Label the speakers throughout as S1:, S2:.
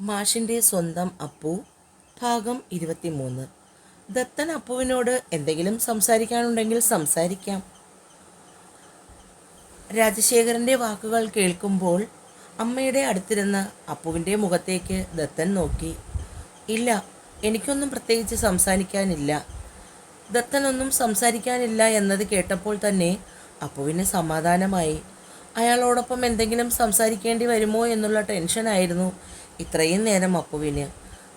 S1: മാഷിന്റെ സ്വന്തം അപ്പു ഭാഗം ഇരുപത്തിമൂന്ന്. ദത്തൻ അപ്പുവിനോട് എന്തെങ്കിലും സംസാരിക്കാനുണ്ടെങ്കിൽ സംസാരിക്കാം. രാജശേഖരന്റെ വാക്കുകൾ കേൾക്കുമ്പോൾ അമ്മയുടെ അടുത്തിരുന്ന അപ്പുവിന്റെ മുഖത്തേക്ക് ദത്തൻ നോക്കി. ഇല്ല എനിക്കൊന്നും പ്രത്യേകിച്ച് സംസാരിക്കാനില്ല. ദത്തനൊന്നും സംസാരിക്കാനില്ല എന്നത് കേട്ടപ്പോൾ തന്നെ അപ്പുവിന് സമാധാനമായി. അയാളോടൊപ്പം എന്തെങ്കിലും സംസാരിക്കേണ്ടി വരുമോ എന്നുള്ള ടെൻഷനായിരുന്നു. ഇത്രയും നേരം അപ്പുവിന്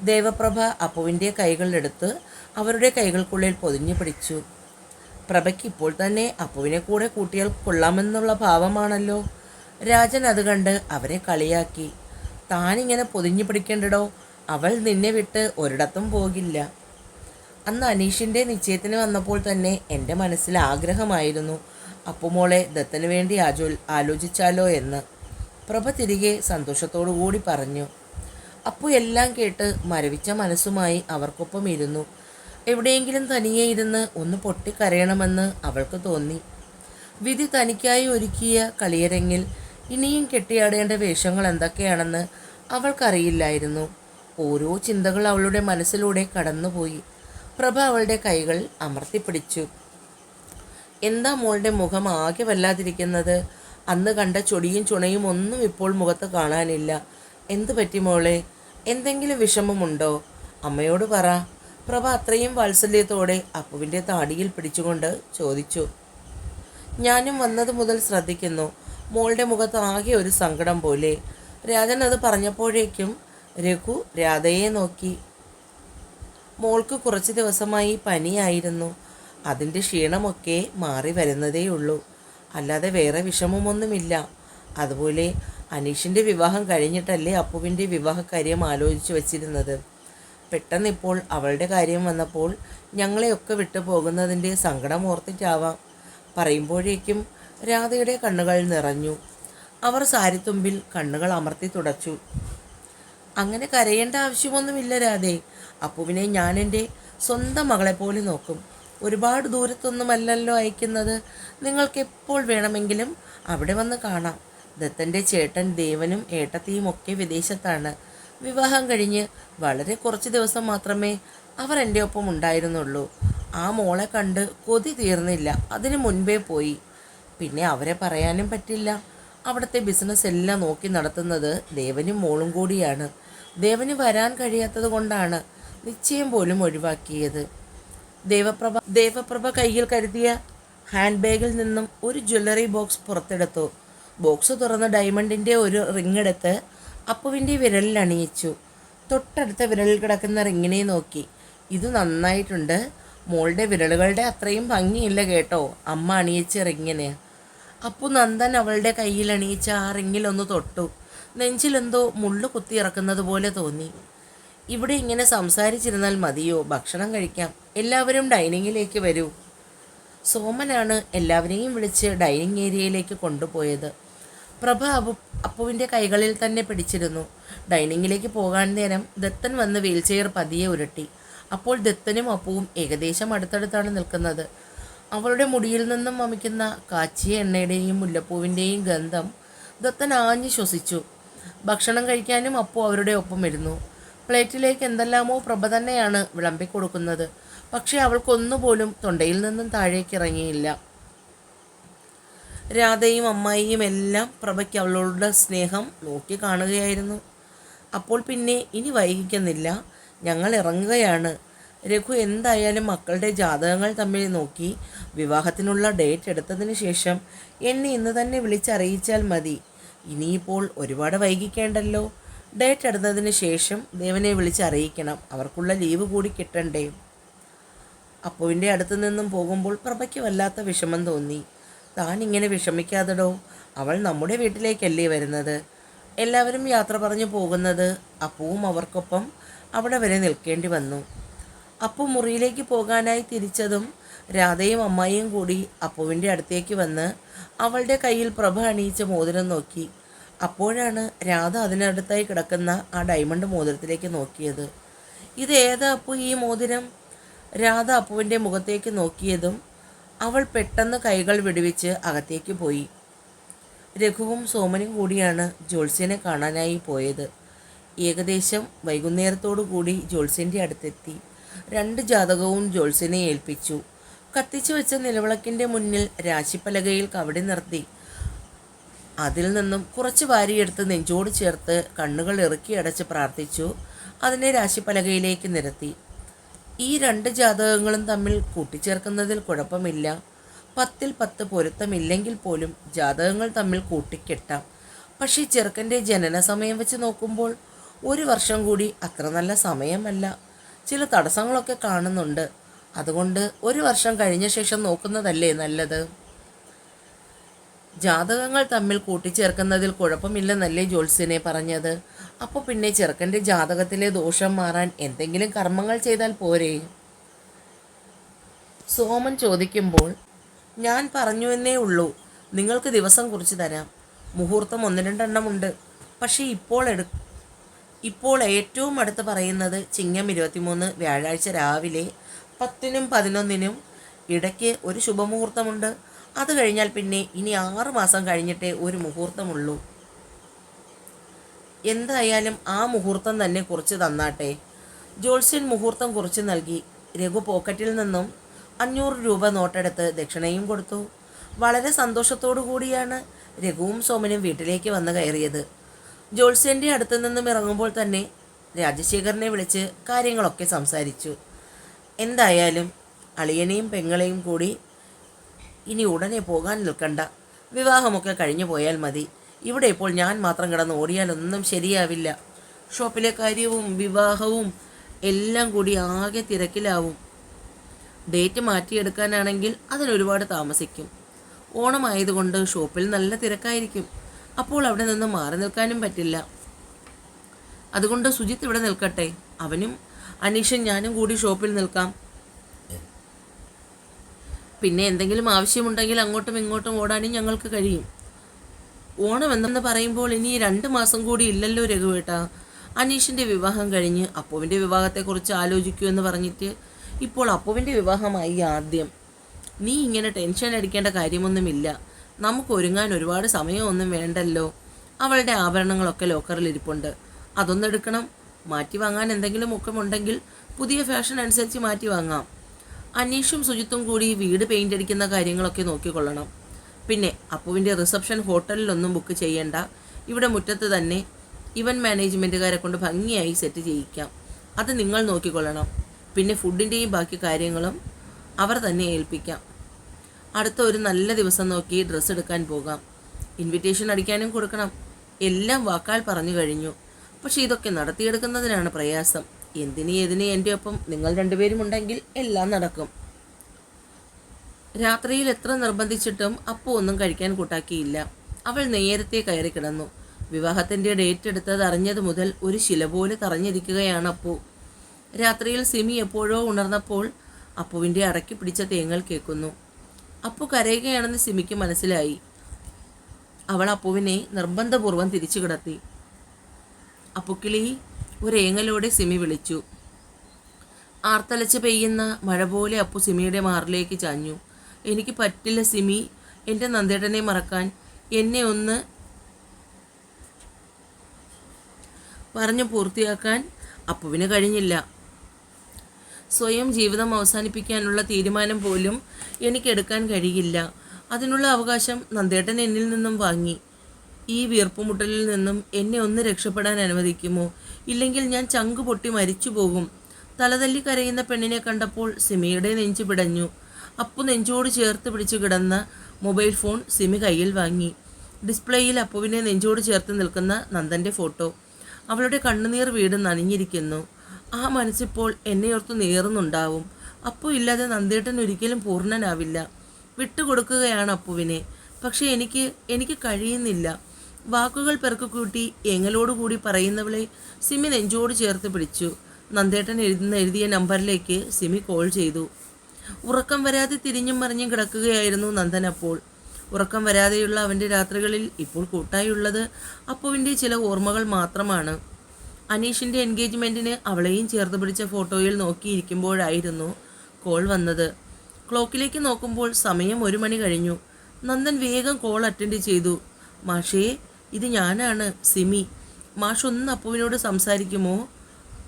S1: ദേവപ്രഭ അപ്പുവിന്റെ കൈകളിലെടുത്ത് അവരുടെ കൈകൾക്കുള്ളിൽ പൊതിഞ്ഞു പിടിച്ചു. പ്രഭയ്ക്ക് ഇപ്പോൾ തന്നെ അപ്പുവിനെ കൂടെ കൂട്ടിയാൽ കൊള്ളാമെന്നുള്ള ഭാവമാണല്ലോ. രാജൻ അത് കണ്ട് അവരെ കളിയാക്കി. താനിങ്ങനെ പൊതിഞ്ഞു പിടിക്കേണ്ടടോ? അവൾ നിന്നെ വിട്ട് ഒരിടത്തും പോകില്ല. അന്ന് അനീഷിന്റെ നിശ്ചയത്തിന് വന്നപ്പോൾ തന്നെ എന്റെ മനസ്സിൽ ആഗ്രഹമായിരുന്നു അപ്പുമോളെ ദത്തന് വേണ്ടി ആജോ ആലോചിച്ചാലോ എന്ന്. പ്രഭ തിരികെ സന്തോഷത്തോടു കൂടി പറഞ്ഞു. അപ്പു എല്ലാം കേട്ട് മരവിച്ച മനസ്സുമായി അവർക്കൊപ്പം ഇരുന്നു. എവിടെയെങ്കിലും തനിയെ ഇരുന്ന് ഒന്ന് പൊട്ടിക്കരയണമെന്ന് അവൾക്ക് തോന്നി. വിധി തനിക്കായി ഒരുക്കിയ കളിയരങ്ങിൽ ഇനിയും കെട്ടിയാടേണ്ട വേഷങ്ങൾ എന്തൊക്കെയാണെന്ന് അവൾക്കറിയില്ലായിരുന്നു. ഓരോ ചിന്തകൾ അവളുടെ മനസ്സിലൂടെ കടന്നുപോയി. പ്രഭ അവളുടെ കൈകൾ അമർത്തിപ്പിടിച്ചു. എന്താ മോളുടെ മുഖം ആകെ വല്ലാതിരിക്കുന്നത്? അന്ന് കണ്ട ചൊടിയും ചുണയും ഒന്നും ഇപ്പോൾ മുഖത്ത് കാണാനില്ല. എന്തു പറ്റി മോളെ? എന്തെങ്കിലും വിഷമമുണ്ടോ? അമ്മയോട് പറ. പ്രഭ അത്രയും വാത്സല്യത്തോടെ അപ്പുവിന്റെ താടിയിൽ പിടിച്ചുകൊണ്ട് ചോദിച്ചു. ഞാനും വന്നത് മുതൽ ശ്രദ്ധിക്കുന്നു. മോളുടെ മുഖത്ത് ആകെ ഒരു സങ്കടം പോലെ. രാജൻ അത് പറഞ്ഞപ്പോഴേക്കും രഘു രാധയെ നോക്കി. മോൾക്ക് കുറച്ച് ദിവസമായി പനിയായിരുന്നു. അതിന്റെ ക്ഷീണമൊക്കെ മാറി വരുന്നതേയുള്ളൂ. അല്ലാതെ വേറെ വിഷമമൊന്നുമില്ല. അതുപോലെ അനീഷിന്റെ വിവാഹം കഴിഞ്ഞിട്ടല്ലേ അപ്പുവിന്റെ വിവാഹകാര്യം ആലോചിച്ചു വച്ചിരുന്നത്. പെട്ടെന്ന് ഇപ്പോൾ അവളുടെ കാര്യം വന്നപ്പോൾ ഞങ്ങളെയൊക്കെ വിട്ടു പോകുന്നതിന്റെ സങ്കടം ഓർത്തിട്ടാവാം. പറയുമ്പോഴേക്കും രാധയുടെ കണ്ണുകൾ നിറഞ്ഞു. അവർ സാരിത്തുമ്പിൽ കണ്ണുകൾ അമർത്തി തുടച്ചു. അങ്ങനെ കരയേണ്ട ആവശ്യമൊന്നുമില്ല രാധേ. അപ്പുവിനെ ഞാൻ എന്റെ സ്വന്തം മകളെ പോലെ നോക്കും. ഒരുപാട് ദൂരത്തൊന്നുമല്ലല്ലോ അയക്കുന്നത്. നിങ്ങൾക്ക് എപ്പോൾ വേണമെങ്കിലും അവിടെ വന്ന് കാണാം. ദത്തന്റെ ചേട്ടൻ ദേവനും ഏട്ടത്തിയും ഒക്കെ വിദേശത്താണ്. വിവാഹം കഴിഞ്ഞ് വളരെ കുറച്ച് ദിവസം മാത്രമേ അവർ എന്റെ ഒപ്പം ഉണ്ടായിരുന്നുള്ളൂ. ആ മോളെ കണ്ട് കൊതി തീർന്നില്ല. അതിനു മുൻപേ പോയി. പിന്നെ അവരെ പറയാനും പറ്റില്ല. അവിടുത്തെ ബിസിനസ് എല്ലാം നോക്കി നടത്തുന്നത് ദേവനും മോളും കൂടിയാണ്. ദേവന് വരാൻ കഴിയാത്തത് കൊണ്ടാണ് നിശ്ചയം പോലും ഒഴിവാക്കിയത്. ദേവപ്രഭ ദേവപ്രഭ കയ്യിൽ കരുതിയ ഹാൻഡ് ബാഗിൽ നിന്നും ഒരു ജ്വല്ലറി ബോക്സ് പുറത്തെടുത്തു. ബോക്സ് തുറന്ന് ഡയമണ്ടിന്റെ ഒരു റിങ് എടുത്ത് അപ്പുവിന്റെ വിരലിൽ അണിയിച്ചു. തൊട്ടടുത്ത വിരലിൽ കിടക്കുന്ന റിങ്ങിനെ നോക്കി. ഇത് നന്നായിട്ടുണ്ട്. മോളുടെ വിരലുകളുടെ അത്രയും ഭംഗിയില്ല കേട്ടോ. അമ്മ അണിയിച്ച റിങ്ങിന്. അപ്പു നന്ദൻ അവളുടെ കയ്യിൽ അണിയിച്ച ആ റിങ്ങിലൊന്ന് തൊട്ടു. നെഞ്ചിലെന്തോ മുള്ളു കുത്തി ഇറക്കുന്നത് പോലെ തോന്നി. ഇവിടെ ഇങ്ങനെ സംസാരിച്ചിരുന്നാൽ മതിയോ? ഭക്ഷണം കഴിക്കാം. എല്ലാവരും ഡൈനിങ്ങിലേക്ക് വരൂ. സോമനാണ് എല്ലാവരെയും വിളിച്ച് ഡൈനിങ് ഏരിയയിലേക്ക് കൊണ്ടുപോയത്. പ്രഭ അപ്പു അപ്പുവിന്റെ കൈകളിൽ തന്നെ പിടിച്ചിരുന്നു. ഡൈനിങ്ങിലേക്ക് പോകാൻ നേരം ദത്തൻ വന്ന് വീൽചെയർ പതിയെ ഉരുട്ടി. അപ്പോൾ ദത്തനും അപ്പുവും ഏകദേശം അടുത്തടുത്താണ് നിൽക്കുന്നത്. അവളുടെ മുടിയിൽ നിന്നും വമിക്കുന്ന കാച്ചിയ എണ്ണയുടെയും മുല്ലപ്പൂവിന്റെയും ഗന്ധം ദത്തൻ ആഞ്ഞു ശ്വസിച്ചു. ഭക്ഷണം കഴിക്കാനും അപ്പു അവരുടെ ഒപ്പം ഇരുന്നു. പ്ലേറ്റിലേക്ക് എന്തെല്ലാമോ പ്രഭ തന്നെയാണ് വിളമ്പിക്കൊടുക്കുന്നത്. പക്ഷേ അവൾക്കൊന്നുപോലും തൊണ്ടയിൽ നിന്നും താഴേക്ക് ഇറങ്ങിയില്ല. രാധയും അമ്മായിയും എല്ലാം പ്രഭയ്ക്ക് അവളുടെ സ്നേഹം നോക്കി കാണുകയായിരുന്നു. അപ്പോൾ പിന്നെ ഇനി വൈകിക്കുന്നില്ല. ഞങ്ങൾ ഇറങ്ങുകയാണ്. രഘു എന്തായാലും മക്കളുടെ ജാതകങ്ങൾ തമ്മിൽ നോക്കി വിവാഹത്തിനുള്ള ഡേറ്റ് എടുത്തതിന് ശേഷം എന്നെ ഇന്ന് തന്നെ വിളിച്ചറിയിച്ചാൽ മതി. ഇനിയിപ്പോൾ ഒരുപാട് വൈകിക്കേണ്ടല്ലോ. ഡേറ്റ് എടുത്തതിന് ശേഷം ദേവനെ വിളിച്ചറിയിക്കണം. അവർക്കുള്ള ലീവ് കൂടി കിട്ടണ്ടേ? അപ്പുവിന്റെ അടുത്തു നിന്നും പോകുമ്പോൾ പ്രഭയ്ക്ക് വല്ലാത്ത വിഷമം തോന്നി. താൻ ഇങ്ങനെ വിഷമിക്കാതെടോ അവൾ നമ്മുടെ വീട്ടിലേക്കല്ലേ വരുന്നത്? എല്ലാവരും യാത്ര പറഞ്ഞു പോകുന്നത് അപ്പുവും അവർക്കൊപ്പം അവിടെ വരെ നിൽക്കേണ്ടി വന്നു. അപ്പു മുറിയിലേക്ക് പോകാനായി തിരിച്ചതും രാധയും അമ്മായിയും കൂടി അപ്പുവിന്റെ അടുത്തേക്ക് വന്ന് അവളുടെ കയ്യിൽ പ്രഭ അണിയിച്ച മോതിരം നോക്കി. അപ്പോഴാണ് രാധ അതിനടുത്തായി കിടക്കുന്ന ആ ഡയമണ്ട് മോതിരത്തിലേക്ക് നോക്കിയത്. ഇത് ഏതാ അപ്പു ഈ മോതിരം? രാധ അപ്പുവിന്റെ മുഖത്തേക്ക് നോക്കിയതും അവൾ പെട്ടെന്ന് കൈകൾ വിടുവിച്ച് അകത്തേക്ക് പോയി. രഘുവും സോമനും കൂടിയാണ് ജോത്സ്യനെ കാണാനായി പോയത്. ഏകദേശം വൈകുന്നേരത്തോടു കൂടി ജോത്സ്യന്റെ അടുത്തെത്തി. രണ്ട് ജാതകവും ജോത്സ്യനെ ഏൽപ്പിച്ചു. കത്തിച്ചു വെച്ച നിലവിളക്കിന്റെ മുന്നിൽ രാശിപ്പലകയിൽ കവടി നിർത്തി. അതിൽ നിന്നും കുറച്ച് വാരിയെടുത്ത് നെഞ്ചോട് ചേർത്ത് കണ്ണുകൾ ഇറുക്കി അടച്ച് പ്രാർത്ഥിച്ചു. അതിനെ രാശിപ്പലകയിലേക്ക് നിരത്തി. ഈ രണ്ട് ജാതകങ്ങളും തമ്മിൽ കൂട്ടിച്ചേർക്കുന്നതിൽ കുഴപ്പമില്ല. പത്തിൽ പത്ത് പൊരുത്തമില്ലെങ്കിൽ പോലും ജാതകങ്ങൾ തമ്മിൽ കൂട്ടിക്കെട്ടാം. പക്ഷേ ചെറുക്കന്റെ ജനന സമയം വെച്ച് നോക്കുമ്പോൾ ഒരു വർഷം കൂടി അത്ര നല്ല സമയമല്ല. ചില തടസ്സങ്ങളൊക്കെ കാണുന്നുണ്ട്. അതുകൊണ്ട് ഒരു വർഷം കഴിഞ്ഞ ശേഷം നോക്കുന്നതല്ലേ നല്ലത്? ജാതകങ്ങൾ തമ്മിൽ കൂട്ടിച്ചേർക്കുന്നതിൽ കുഴപ്പമില്ലെന്നല്ലേ ജോത്സ്യനെ പറഞ്ഞത്. അപ്പോൾ പിന്നെ ചെറുക്കന്റെ ജാതകത്തിലെ ദോഷം മാറാൻ എന്തെങ്കിലും കർമ്മങ്ങൾ ചെയ്താൽ പോരെ? സോമൻ ചോദിക്കുമ്പോൾ ഞാൻ പറഞ്ഞു എന്നേ ഉള്ളൂ. നിങ്ങൾക്ക് ദിവസം കുറിച്ച് തരാം. മുഹൂർത്തം ഒന്ന് രണ്ടെണ്ണമുണ്ട് പക്ഷേ ഇപ്പോൾ എടു ഇപ്പോൾ ഏറ്റവും അടുത്ത് പറയുന്നത് ചിങ്ങം ഇരുപത്തിമൂന്ന് വ്യാഴാഴ്ച രാവിലെ പത്തിനും പതിനൊന്നിനും ഇടയ്ക്ക് ഒരു ശുഭമുഹൂർത്തമുണ്ട്. അത് കഴിഞ്ഞാൽ പിന്നെ ഇനി ആറ് മാസം കഴിഞ്ഞിട്ടേ ഒരു മുഹൂർത്തമുള്ളൂ. എന്തായാലും ആ മുഹൂർത്തം തന്നെ കുറിച്ച് തന്നാട്ടെ. ജോത്സ്യൻ മുഹൂർത്തം കുറിച്ച് നൽകി രഘു പോക്കറ്റിൽ നിന്നും അഞ്ഞൂറ് രൂപ നോട്ടെടുത്ത് ദക്ഷിണയും കൊടുത്തു. വളരെ സന്തോഷത്തോടു കൂടിയാണ് രഘുവും സോമനും വീട്ടിലേക്ക് വന്ന് കയറിയത്. ജോത്സ്യന്റെ അടുത്ത് നിന്നും ഇറങ്ങുമ്പോൾ തന്നെ രാജശേഖരനെ വിളിച്ച് കാര്യങ്ങളൊക്കെ സംസാരിച്ചു. എന്തായാലും അളിയനെയും പെങ്ങളെയും കൂടി ഇനി ഉടനെ പോകാൻ നിൽക്കണ്ട. വിവാഹമൊക്കെ കഴിഞ്ഞു പോയാൽ മതി. ഇവിടെ ഇപ്പോൾ ഞാൻ മാത്രം കിടന്ന് ഓടിയാലൊന്നും ശരിയാവില്ല. ഷോപ്പിലെ കാര്യവും വിവാഹവും എല്ലാം കൂടി ആകെ തിരക്കിലാവും. ഡേറ്റ് മാറ്റിയെടുക്കാനാണെങ്കിൽ അതിനൊരുപാട് താമസിക്കും. ഓണമായതുകൊണ്ട് ഷോപ്പിൽ നല്ല തിരക്കായിരിക്കും. അപ്പോൾ അവിടെ നിന്ന് മാറി നിൽക്കാനും പറ്റില്ല. അതുകൊണ്ട് സുജിത്ത് ഇവിടെ നിൽക്കട്ടെ. അവനും അനീഷും ഞാനും കൂടി ഷോപ്പിൽ നിൽക്കാം. പിന്നെ എന്തെങ്കിലും ആവശ്യമുണ്ടെങ്കിൽ അങ്ങോട്ടും ഇങ്ങോട്ടും ഓടാനും ഞങ്ങൾക്ക് കഴിയും. ഓണം എന്നെന്ന് പറയുമ്പോൾ ഇനി രണ്ട് മാസം കൂടി ഇല്ലല്ലോ രഘുവേട്ട അനീഷിന്റെ വിവാഹം കഴിഞ്ഞ് അപ്പുവിന്റെ വിവാഹത്തെക്കുറിച്ച് ആലോചിക്കൂ എന്ന് പറഞ്ഞിട്ട് ഇപ്പോൾ അപ്പുവിന്റെ വിവാഹമായി ആദ്യം. നീ ഇങ്ങനെ ടെൻഷൻ അടിക്കേണ്ട കാര്യമൊന്നുമില്ല. നമുക്ക് ഒരുങ്ങാൻ ഒരുപാട് സമയമൊന്നും വേണ്ടല്ലോ. അവളുടെ ആഭരണങ്ങളൊക്കെ ലോക്കറിൽ ഇരിപ്പുണ്ട്. അതൊന്നെടുക്കണം. മാറ്റി വാങ്ങാൻ എന്തെങ്കിലും ഒക്കെ ഉണ്ടെങ്കിൽ പുതിയ ഫാഷൻ അനുസരിച്ച് മാറ്റി വാങ്ങാം. അനീഷും സുജിത്തും കൂടി വീട് പെയിന്റ് അടിക്കുന്ന കാര്യങ്ങളൊക്കെ നോക്കിക്കൊള്ളണം. പിന്നെ അപ്പുവിന്റെ റിസപ്ഷൻ ഹോട്ടലിലൊന്നും ബുക്ക് ചെയ്യേണ്ട. ഇവിടെ മുറ്റത്ത് തന്നെ ഇവന്റ് മാനേജ്മെന്റുകാരെ കൊണ്ട് ഭംഗിയായി സെറ്റ് ചെയ്യിക്കാം. അത് നിങ്ങൾ നോക്കിക്കൊള്ളണം. പിന്നെ ഫുഡിന്റെയും ബാക്കി കാര്യങ്ങളും അവർ തന്നെ ഏൽപ്പിക്കാം. അടുത്ത ഒരു നല്ല ദിവസം നോക്കി ഡ്രസ്സ് എടുക്കാൻ പോകാം. ഇൻവിറ്റേഷൻ അടിക്കാനും കൊടുക്കണം. എല്ലാം വാക്കാൽ പറഞ്ഞു കഴിഞ്ഞു. പക്ഷേ ഇതൊക്കെ നടത്തിയെടുക്കുന്നതിനാണ് പ്രയാസം. എന്തിന് ഏതിന് എന്റെ ഒപ്പം നിങ്ങൾ രണ്ടുപേരും ഉണ്ടെങ്കിൽ എല്ലാം നടക്കും. രാത്രിയിൽ എത്ര നിർബന്ധിച്ചിട്ടും അപ്പോ ഒന്നും കഴിക്കാൻ കൂട്ടാക്കിയില്ല. അവൾ നേരത്തെ കയറി കിടന്നു. വിവാഹത്തിന്റെ ഡേറ്റ് എടുത്തത് അറിഞ്ഞത് മുതൽ ഒരു ശില പോലെ തറഞ്ഞിരിക്കുകയാണ് അപ്പു. രാത്രിയിൽ സിമി എപ്പോഴോ ഉണർന്നപ്പോൾ അപ്പുവിന്റെ അടക്കി പിടിച്ച തേങ്ങൽ കേൾക്കുന്നു. അപ്പു കരയുകയാണെന്ന് സിമിക്ക് മനസ്സിലായി. അവൾ അപ്പുവിനെ നിർബന്ധപൂർവം തിരിച്ചു കിടത്തി. അപ്പുക്കിളി ഒരേങ്ങലോടെ സിമി വിളിച്ചു. ആർത്തലച്ച് പെയ്യുന്ന മഴ പോലെ അപ്പു സിമിയുടെ മാറിലേക്ക് ചാഞ്ഞു. എനിക്ക് പറ്റില്ല സിമി എന്റെ നന്ദേട്ടനെ മറക്കാൻ എന്നെ ഒന്ന് പറഞ്ഞു പൂർത്തിയാക്കാൻ അപ്പുവിന് കഴിഞ്ഞില്ല. സ്വയം ജീവിതം അവസാനിപ്പിക്കാനുള്ള തീരുമാനം പോലും എനിക്കെടുക്കാൻ കഴിയില്ല. അതിനുള്ള അവകാശം നന്ദേട്ടൻ എന്നിൽ നിന്നും വാങ്ങി. ഈ വീർപ്പുമുട്ടലിൽ നിന്നും എന്നെ ഒന്ന് രക്ഷപ്പെടാൻ അനുവദിക്കുമോ? ഇല്ലെങ്കിൽ ഞാൻ ചങ്കു പൊട്ടി മരിച്ചു പോകും. തലതല്ലി കരയുന്ന പെണ്ണിനെ കണ്ടപ്പോൾ സിമിയുടെ നെഞ്ചു പിടഞ്ഞു. അപ്പു നെഞ്ചോട് ചേർത്ത് പിടിച്ചു കിടന്ന മൊബൈൽ ഫോൺ സിമി കയ്യിൽ വാങ്ങി. ഡിസ്പ്ലേയിൽ അപ്പുവിനെ നെഞ്ചോട് ചേർത്ത് നിൽക്കുന്ന നന്ദന്റെ ഫോട്ടോ. അവളുടെ കണ്ണുനീർ വീട് നനഞ്ഞിരിക്കുന്നു. ആ മനസ്സിപ്പോൾ എന്നെയോർത്ത് നേറുന്നുണ്ടാവും. അപ്പു ഇല്ലാതെ നന്ദേട്ടൻ ഒരിക്കലും പൂർണനാവില്ല. വിട്ടുകൊടുക്കുകയാണ് അപ്പുവിനെ. പക്ഷേ എനിക്ക് എനിക്ക് കഴിയുന്നില്ല. വാക്കുകൾ പെറുക്കുകൂട്ടി എങ്ങലോടുകൂടി പറയുന്നവളെ സിമി നെഞ്ചോട് ചേർത്ത് പിടിച്ചു. നന്ദേട്ടൻ എഴുതുന്ന എഴുതിയ നമ്പറിലേക്ക് സിമി കോൾ ചെയ്തു. ഉറക്കം വരാതെ തിരിഞ്ഞും മറിഞ്ഞും കിടക്കുകയായിരുന്നു നന്ദൻ അപ്പോൾ. ഉറക്കം വരാതെയുള്ള അവന്റെ രാത്രികളിൽ ഇപ്പോൾ കൂട്ടായുള്ളത് അപ്പുവിന്റെ ചില ഓർമ്മകൾ മാത്രമാണ്. അനീഷിന്റെ എൻഗേജ്മെന്റിന് അവളെയും ചേർത്ത് പിടിച്ച ഫോട്ടോയിൽ നോക്കിയിരിക്കുമ്പോഴായിരുന്നു കോൾ വന്നത്. ക്ലോക്കിലേക്ക് നോക്കുമ്പോൾ സമയം ഒരു മണി കഴിഞ്ഞു. നന്ദൻ വേഗം കോൾ അറ്റൻഡ് ചെയ്തു. മാഷേ ഇത് ഞാനാണ് സിമി. മാഷ് ഒന്ന് അപ്പുവിനോട് സംസാരിക്കുമോ?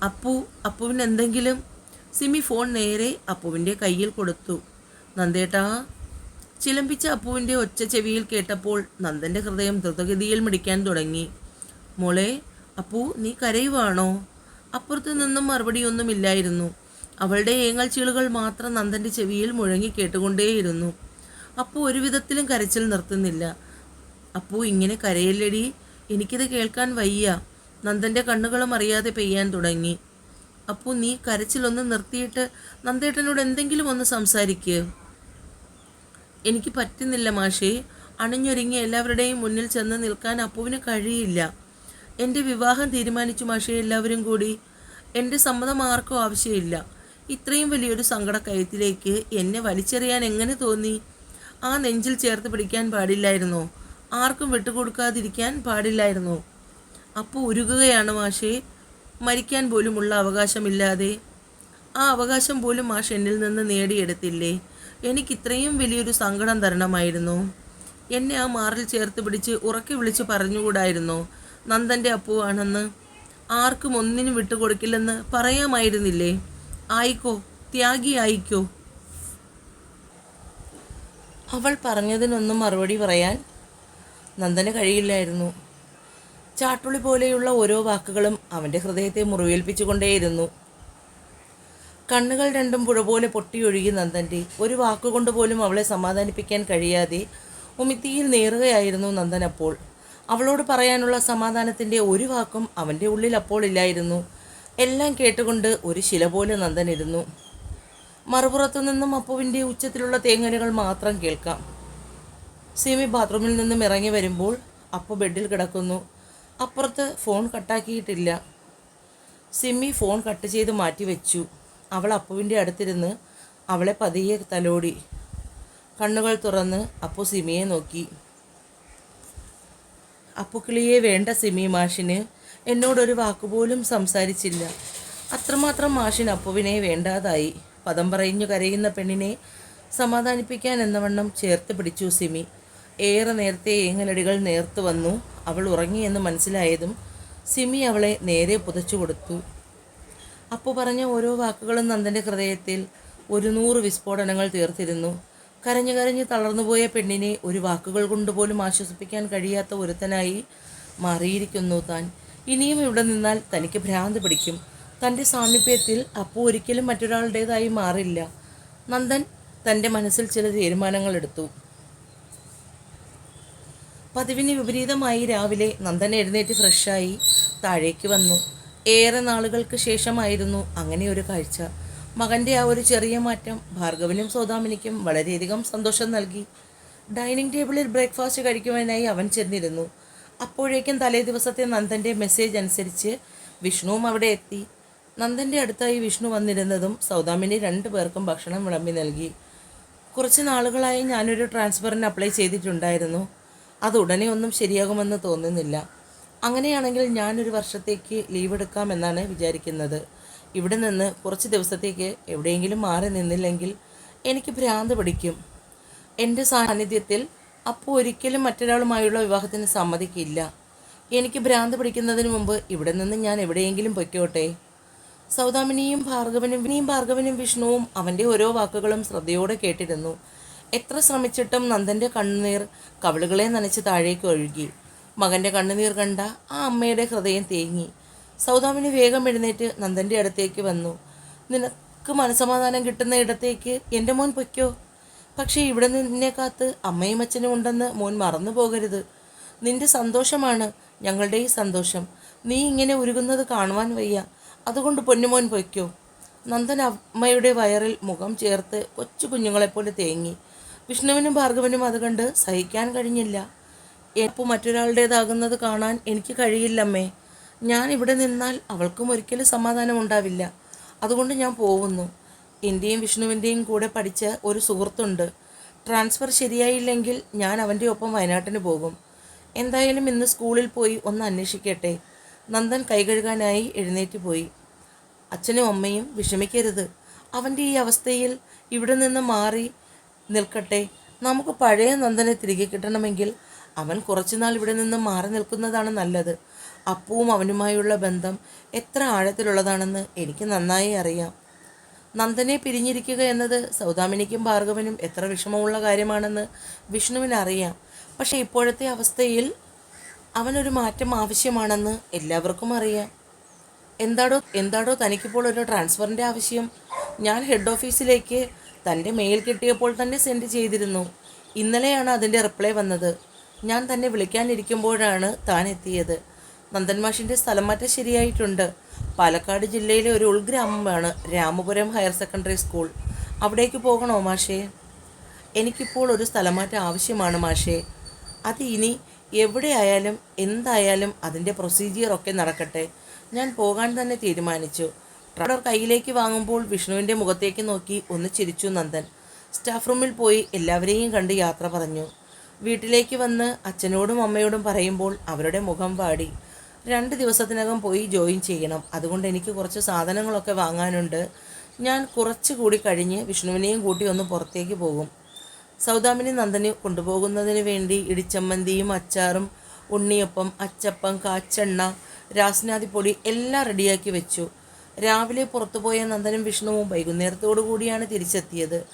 S1: അപ്പു അപ്പുവിന് എന്തെങ്കിലും? സിമി ഫോൺ നേരെ അപ്പുവിന്റെ കയ്യിൽ കൊടുത്തു. നന്ദേട്ടാ ചിലമ്പിച്ച അപ്പുവിന്റെ ഒച്ച ചെവിയിൽ കേട്ടപ്പോൾ നന്ദന്റെ ഹൃദയം ദ്രുതഗതിയിൽ മിടിക്കാൻ തുടങ്ങി. മോളെ അപ്പു നീ കരയുവാണോ? അപ്പുറത്തു നിന്നും മറുപടിയൊന്നുമില്ലായിരുന്നു. അവളുടെ ഏങ്ങൽ ചീളുകൾ മാത്രം നന്ദന്റെ ചെവിയിൽ മുഴങ്ങി കേട്ടുകൊണ്ടേയിരുന്നു. അപ്പു ഒരു വിധത്തിലും കരച്ചിൽ നിർത്തുന്നില്ല. അപ്പു ഇങ്ങനെ കരയല്ലടി. എനിക്കിത് കേൾക്കാൻ വയ്യ. നന്ദന്റെ കണ്ണുകളും അറിയാതെ പെയ്യാൻ തുടങ്ങി. അപ്പൂ നീ കരച്ചിലൊന്ന് നിർത്തിയിട്ട് നന്ദേട്ടനോട് എന്തെങ്കിലും ഒന്ന് സംസാരിക്ക്. എനിക്ക് പറ്റുന്നില്ല മാഷേ. അണിഞ്ഞൊരുങ്ങി എല്ലാവരുടെയും മുന്നിൽ ചെന്ന് നിൽക്കാൻ അപ്പുവിന് കഴിയില്ല. എന്റെ വിവാഹം തീരുമാനിച്ചു മാഷേ എല്ലാവരും കൂടി. എന്റെ സമ്മതം ആർക്കും ആവശ്യമില്ല. ഇത്രയും വലിയൊരു സങ്കടക്കയത്തിലേക്ക് എന്നെ വലിച്ചെറിയാൻ എങ്ങനെ തോന്നി? ആ നെഞ്ചിൽ ചേർത്ത് പിടിക്കാൻ പാടില്ലായിരുന്നോ? ആർക്കും വിട്ടുകൊടുക്കാതിരിക്കാൻ പാടില്ലായിരുന്നു. അപ്പോൾ ഉരുകുകയാണ് മാഷേ. മരിക്കാൻ പോലുമുള്ള അവകാശമില്ലാതെ. ആ അവകാശം പോലും മാഷ് എന്നിൽ നിന്ന് നേടിയെടുത്തില്ലേ? എനിക്കിത്രയും വലിയൊരു സങ്കടം തരണമായിരുന്നു. എന്നെ ആ മാറിൽ ചേർത്ത് പിടിച്ച് ഉറക്കി വിളിച്ച് പറഞ്ഞുകൂടായിരുന്നോ. നന്ദന്റെ അപ്പുവാണെന്ന്. ആർക്കും ഒന്നിനും വിട്ടുകൊടുക്കില്ലെന്ന് പറയാമായിരുന്നില്ലേ? ആയിക്കോ ത്യാഗി ആയിക്കോ. അവൾ പറഞ്ഞതിനൊന്നും മറുപടി പറയാൻ നന്ദന് കഴിയില്ലായിരുന്നു. ചാട്ടുളി പോലെയുള്ള ഓരോ വാക്കുകളും അവന്റെ ഹൃദയത്തെ മുറിവേൽപ്പിച്ചുകൊണ്ടേയിരുന്നു. കണ്ണുകൾ രണ്ടും പുഴ പോലെ പൊട്ടിയൊഴുകി നന്ദന്റെ ഒരു വാക്കുകൊണ്ട് പോലും അവളെ സമാധാനിപ്പിക്കാൻ കഴിയാതെ ഉമിത്തിയിൽ നേറുകയായിരുന്നു നന്ദൻ അപ്പോൾ. അവളോട് പറയാനുള്ള സമാധാനത്തിന്റെ ഒരു വാക്കും അവന്റെ ഉള്ളിൽ അപ്പോൾ ഇല്ലായിരുന്നു. എല്ലാം കേട്ടുകൊണ്ട് ഒരു ശില പോലെ നന്ദൻ ഇരുന്നു. മറുപുറത്തു നിന്നും അപ്പുവിന്റെ ഉച്ചത്തിലുള്ള തേങ്ങലുകൾ മാത്രം കേൾക്കാം. സിമി ബാത്റൂമിൽ നിന്നും ഇറങ്ങി വരുമ്പോൾ അപ്പു ബെഡിൽ കിടക്കുന്നു. അപ്പുറത്ത് ഫോൺ കട്ടാക്കിയിട്ടില്ല. സിമ്മി ഫോൺ കട്ട് ചെയ്ത് മാറ്റി വെച്ചു. അവൾ അപ്പുവിന്റെ അടുത്തിരുന്ന് അവളെ പതിയെ തലോടി. കണ്ണുകൾ തുറന്ന് അപ്പു സിമിയെ നോക്കി. അപ്പുക്കിളിയെ വേണ്ട സിമി മാഷിന്. എന്നോടൊരു വാക്കുപോലും സംസാരിച്ചില്ല. അത്രമാത്രം മാഷിന് അപ്പുവിനെ വേണ്ടാതായി. പദം പറഞ്ഞു കരയുന്ന പെണ്ണിനെ സമാധാനിപ്പിക്കാൻ എന്നവണ്ണം ചേർത്ത് പിടിച്ചു സിമി. ഏറെ നേരത്തെ ഏങ്ങലടികൾ നേർത്തു വന്നു. അവൾ ഉറങ്ങിയെന്ന് മനസ്സിലായതും സിമി അവളെ നേരെ പുതച്ചു കൊടുത്തു. അപ്പു പറഞ്ഞ ഓരോ വാക്കുകളും നന്ദന്റെ ഹൃദയത്തിൽ ഒരു നൂറ് വിസ്ഫോടനങ്ങൾ തീർത്തിരുന്നു. കരഞ്ഞു കരഞ്ഞു തളർന്നുപോയ പെണ്ണിനെ ഒരു വാക്കുകൾ കൊണ്ടുപോലും ആശ്വസിപ്പിക്കാൻ കഴിയാത്ത ഒരുത്തനായി മാറിയിരിക്കുന്നു താൻ. ഇനിയും ഇവിടെ നിന്നാൽ തനിക്ക് ഭ്രാന്ത് പിടിക്കും. തന്റെ സാമീപ്യത്തിൽ അപ്പു ഒരിക്കലും മറ്റൊരാളുടേതായി മാറില്ല. നന്ദൻ തന്റെ മനസ്സിൽ ചില തീരുമാനങ്ങൾ എടുത്തു. പതിവിന് വിപരീതമായി രാവിലെ നന്ദൻ എഴുന്നേറ്റ് ഫ്രഷായി താഴേക്ക് വന്നു. ഏറെ നാളുകൾക്ക് ശേഷമായിരുന്നു അങ്ങനെ ഒരു കാഴ്ച. മകന്റെ ആ ഒരു ചെറിയ മാറ്റം ഭാർഗവനും സോദാമിനിക്കും വളരെയധികം സന്തോഷം നൽകി. ഡൈനിങ് ടേബിളിൽ ബ്രേക്ക്ഫാസ്റ്റ് കഴിക്കുവാനായി അവൻ ചെന്നിരുന്നു. അപ്പോഴേക്കും തലേ ദിവസത്തെ നന്ദന്റെ മെസ്സേജ് അനുസരിച്ച് വിഷ്ണുവും അവിടെ എത്തി. നന്ദന്റെ അടുത്തായി വിഷ്ണു വന്നിരുന്നതും സൗദാമിനി രണ്ടു പേർക്കും ഭക്ഷണം വിളമ്പി നൽകി. കുറച്ച് നാളുകളായി ഞാനൊരു ട്രാൻസ്ഫറിന് അപ്ലൈ ചെയ്തിട്ടുണ്ടായിരുന്നു. അത് ഉടനെ ഒന്നും ശരിയാകുമെന്ന് തോന്നുന്നില്ല. അങ്ങനെയാണെങ്കിൽ ഞാനൊരു വർഷത്തേക്ക് ലീവ് എടുക്കാമെന്നാണ് വിചാരിക്കുന്നത്. ഇവിടെ നിന്ന് കുറച്ച് ദിവസത്തേക്ക് എവിടെയെങ്കിലും മാറി നിന്നില്ലെങ്കിൽ എനിക്ക് ഭ്രാന്ത് പിടിക്കും. എന്റെ സാന്നിധ്യത്തിൽ അപ്പോൾ ഒരിക്കലും മറ്റൊരാളുമായുള്ള വിവാഹത്തിന് സമ്മതിക്കില്ല. എനിക്ക് ഭ്രാന്ത് പിടിക്കുന്നതിന് മുമ്പ് ഇവിടെ നിന്ന് ഞാൻ എവിടെയെങ്കിലും പൊയ്ക്കോട്ടെ? സൗദാമിനിയും ഭാർഗവനും ഭാർഗവനും വിഷ്ണുവും അവന്റെ ഓരോ വാക്കുകളും ശ്രദ്ധയോടെ കേട്ടിരുന്നു. എത്ര ശ്രമിച്ചിട്ടും നന്ദന്റെ കണ്ണുനീർ കവിളുകളെ നനച്ച് താഴേക്ക് ഒഴുകി. മകന്റെ കണ്ണുനീർ കണ്ട ആ അമ്മയുടെ ഹൃദയം തേങ്ങി. സൗദാമിനി വേഗം എഴുന്നേറ്റ് നന്ദന്റെ അടുത്തേക്ക് വന്നു. നിനക്ക് മനസമാധാനം കിട്ടുന്ന ഇടത്തേക്ക് എന്റെ മോൻ പൊയ്ക്കോ. പക്ഷേ ഇവിടെ നിന്നെ കാത്ത് അമ്മയും അച്ഛനും ഉണ്ടെന്ന് മോൻ മറന്നു പോകരുത്. നിന്റെ സന്തോഷമാണ് ഞങ്ങളുടെ ഈ സന്തോഷം. നീ ഇങ്ങനെ ഉരുകുന്നത് കാണുവാൻ വയ്യ. അതുകൊണ്ട് പൊന്നുമോൻ പൊയ്ക്കോ. നന്ദൻ അമ്മയുടെ വയറിൽ മുഖം ചേർത്ത് കൊച്ചു കുഞ്ഞുങ്ങളെപ്പോലെ തേങ്ങി. വിഷ്ണുവിനും ഭാർഗവനും അത് കണ്ട് സഹിക്കാൻ കഴിഞ്ഞില്ല. എപ്പോൾ മറ്റൊരാളുടേതാകുന്നത് കാണാൻ എനിക്ക് കഴിയില്ലമ്മേ. ഞാൻ ഇവിടെ നിന്നാൽ അവൾക്കും ഒരിക്കലും സമാധാനം ഉണ്ടാവില്ല. അതുകൊണ്ട് ഞാൻ പോകുന്നു എന്റെയും വിഷ്ണുവിന്റെയും കൂടെ പഠിച്ച ഒരു സുഹൃത്തുണ്ട്. ട്രാൻസ്ഫർ ശരിയായില്ലെങ്കിൽ ഞാൻ അവന്റെ ഒപ്പം വയനാട്ടിന് പോകും. എന്തായാലും ഇന്ന് സ്കൂളിൽ പോയി ഒന്ന് അന്വേഷിക്കട്ടെ. നന്ദൻ കൈകഴുകാനായി എഴുന്നേറ്റ് പോയി. അച്ഛനും അമ്മയും വിഷമിക്കരുത്. അവന്റെ ഈ അവസ്ഥയിൽ ഇവിടെ നിന്ന് മാറി നിൽക്കട്ടെ. നമുക്ക് പഴയ നന്ദനെ തിരികെ കിട്ടണമെങ്കിൽ അവൻ കുറച്ചുനാൾ ഇവിടെ നിന്ന് മാറി നിൽക്കുന്നതാണ് നല്ലത്. അപ്പുവും അവനുമായുള്ള ബന്ധം എത്ര ആഴത്തിലുള്ളതാണെന്ന് എനിക്ക് നന്നായി അറിയാം. നന്ദനെ പിരിഞ്ഞിരിക്കുക എന്നത് സൗദാമിനിക്കും ഭാർഗവനും എത്ര വിഷമമുള്ള കാര്യമാണെന്ന് വിഷ്ണുവിന് അറിയാം. പക്ഷേ ഇപ്പോഴത്തെ അവസ്ഥയിൽ അവനൊരു മാറ്റം ആവശ്യമാണെന്ന് എല്ലാവർക്കും അറിയാം. എന്താടോ എന്താടോ തനിക്കിപ്പോൾ ഒരു ട്രാൻസ്ഫറിന്റെ ആവശ്യം. ഞാൻ ഹെഡ് ഓഫീസിലേക്ക് തന്റെ മെയിൽ കിട്ടിയപ്പോൾ തന്നെ സെൻഡ് ചെയ്തിരുന്നു. ഇന്നലെയാണ് അതിന്റെ റിപ്ലൈ വന്നത്. ഞാൻ തന്നെ വിളിക്കാനിരിക്കുമ്പോഴാണ് താൻ എത്തിയത്. നന്ദൻമാഷിന്റെ സ്ഥലം മാറ്റം ശരിയായിട്ടുണ്ട്. പാലക്കാട് ജില്ലയിലെ ഒരു ഉൾഗ്രാമമാണ് രാമപുരം ഹയർ സെക്കൻഡറി സ്കൂൾ അവിടേക്ക് പോകണോ മാഷേ? എനിക്കിപ്പോൾ ഒരു സ്ഥലമാറ്റം ആവശ്യമാണ് മാഷേ. അത് ഇനി എവിടെയായാലും എന്തായാലും അതിന്റെ പ്രൊസീജിയറൊക്കെ നടക്കട്ടെ. ഞാൻ പോകാൻ തന്നെ തീരുമാനിച്ചു. ട്രാവലർ കയ്യിലേക്ക് വാങ്ങുമ്പോൾ വിഷ്ണുവിന്റെ മുഖത്തേക്ക് നോക്കി ഒന്ന് ചിരിച്ചു നന്ദൻ. സ്റ്റാഫ് റൂമിൽ പോയി എല്ലാവരെയും കണ്ട് യാത്ര പറഞ്ഞു. വീട്ടിലേക്ക് വന്ന് അച്ഛനോടും അമ്മയോടും പറയുമ്പോൾ അവരുടെ മുഖം വാടി. രണ്ട് ദിവസത്തിനകം പോയി ജോയിൻ ചെയ്യണം. അതുകൊണ്ട് എനിക്ക് കുറച്ച് സാധനങ്ങളൊക്കെ വാങ്ങാനുണ്ട്. ഞാൻ കുറച്ചുകൂടി കഴിഞ്ഞ് വിഷ്ണുവിനെയും കൂട്ടി ഒന്ന് പുറത്തേക്ക് പോകും. സൗദാമിനി നന്ദനെ കൊണ്ടുപോകുന്നതിന് വേണ്ടി ഇടിച്ചമ്മന്തിയും അച്ചാറും ഉണ്ണിയപ്പം അച്ചപ്പം കാച്ചെണ്ണ രാസ്നാദിപ്പൊടി എല്ലാം റെഡിയാക്കി വെച്ചു. രാവിലെ പുറത്തുപോയ നന്ദനും വിഷ്ണുവും വൈകുന്നേരത്തോടു കൂടിയാണ് തിരിച്ചെത്തിയത്.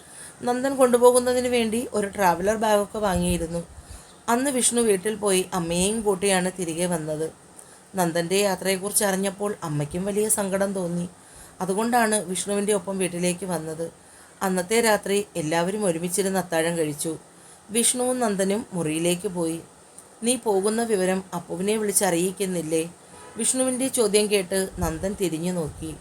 S1: നന്ദൻ കൊണ്ടുപോകുന്നതിന് വേണ്ടി ഒരു ട്രാവലർ ബാഗൊക്കെ വാങ്ങിയിരുന്നു. അന്ന് വിഷ്ണു വീട്ടിൽ പോയി അമ്മയെയും കൂട്ടിയാണ് തിരികെ വന്നത്. നന്ദന്റെ യാത്രയെക്കുറിച്ച് അറിഞ്ഞപ്പോൾ അമ്മയ്ക്കും വലിയ സങ്കടം തോന്നി. അതുകൊണ്ടാണ് വിഷ്ണുവിന്റെ ഒപ്പം വീട്ടിലേക്ക് വന്നത്. അന്നത്തെ രാത്രി എല്ലാവരും ഒരുമിച്ചിരുന്ന് അത്താഴം കഴിച്ചു. വിഷ്ണുവും നന്ദനും മുറിയിലേക്ക് പോയി. നീ പോകുന്ന വിവരം അപ്പുവിനെ വിളിച്ചറിയിക്കുന്നില്ലേ? വിഷ്ണുവിന്റെ ചോദ്യം കേട്ട് നന്ദൻ തിരിഞ്ഞു നോക്കി.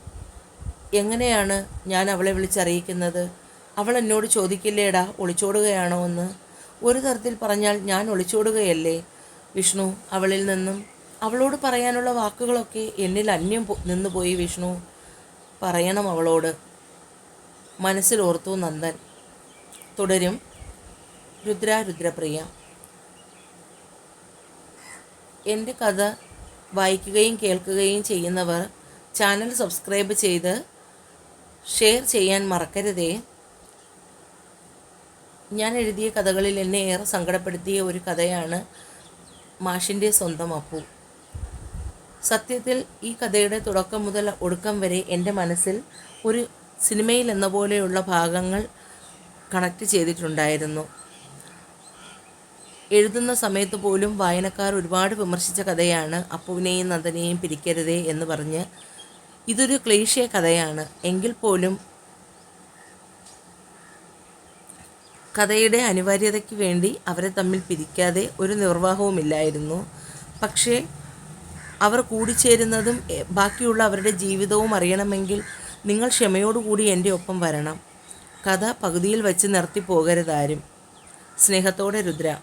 S1: എങ്ങനെയാണ് ഞാൻ അവളെ വിളിച്ചറിയിക്കുന്നത്? അവൾ എന്നോട് ചോദിക്കില്ലേടാ ഒളിച്ചോടുകയാണോ എന്ന്? ഒരു തരത്തിൽ പറഞ്ഞാൽ ഞാൻ ഒളിച്ചോടുകയല്ലേ? വിഷ്ണു അവളിൽ നിന്നും അവളോട് പറയാനുള്ള വാക്കുകളൊക്കെ എന്നിൽ അന്യം നിന്നുപോയി വിഷ്ണു. പറയണം അവളോട് മനസ്സിലോർത്തു നന്ദൻ. തുടരും രുദ്ര രുദ്രപ്രിയ. എന്റെ കഥ വായിക്കുകയും കേൾക്കുകയും ചെയ്യുന്നവർ ചാനൽ സബ്സ്ക്രൈബ് ചെയ്ത് ഷെയർ ചെയ്യാൻ മറക്കരുതേ. ഞാൻ എഴുതിയ കഥകളിൽ എന്നെ ഏറെ സങ്കടപ്പെടുത്തിയ ഒരു കഥയാണ് മാഷിന്റെ സ്വന്തം അപ്പു. സത്യത്തിൽ ഈ കഥയുടെ തുടക്കം മുതൽ ഒടുക്കം വരെ എന്റെ മനസ്സിൽ ഒരു സിനിമയിൽ എന്ന പോലെയുള്ള ഭാഗങ്ങൾ കണക്ട് ചെയ്തിട്ടുണ്ടായിരുന്നു. എഴുതുന്ന സമയത്ത് പോലും വായനക്കാർ ഒരുപാട് വിമർശിച്ച കഥയാണ് അപ്പുവിനെയും നന്ദനെയും പിരിക്കരുതേ എന്ന് പറഞ്ഞ് ഇതൊരു ക്ലേശിയ കഥയാണ്. എങ്കിൽ പോലും കഥയുടെ അനിവാര്യതയ്ക്ക് വേണ്ടി അവരെ തമ്മിൽ പിരിക്കാതെ ഒരു നിർവാഹവുമില്ലായിരുന്നു. പക്ഷേ അവർ കൂടിച്ചേരുന്നതും ബാക്കിയുള്ള അവരുടെ ജീവിതവും അറിയണമെങ്കിൽ നിങ്ങൾ ക്ഷമയോടുകൂടി എന്റെ ഒപ്പം വരണം. കഥ പകുതിയിൽ വച്ച് നിർത്തി പോകരുതാരും. സ്നേഹത്തോടെ രുദ്ര.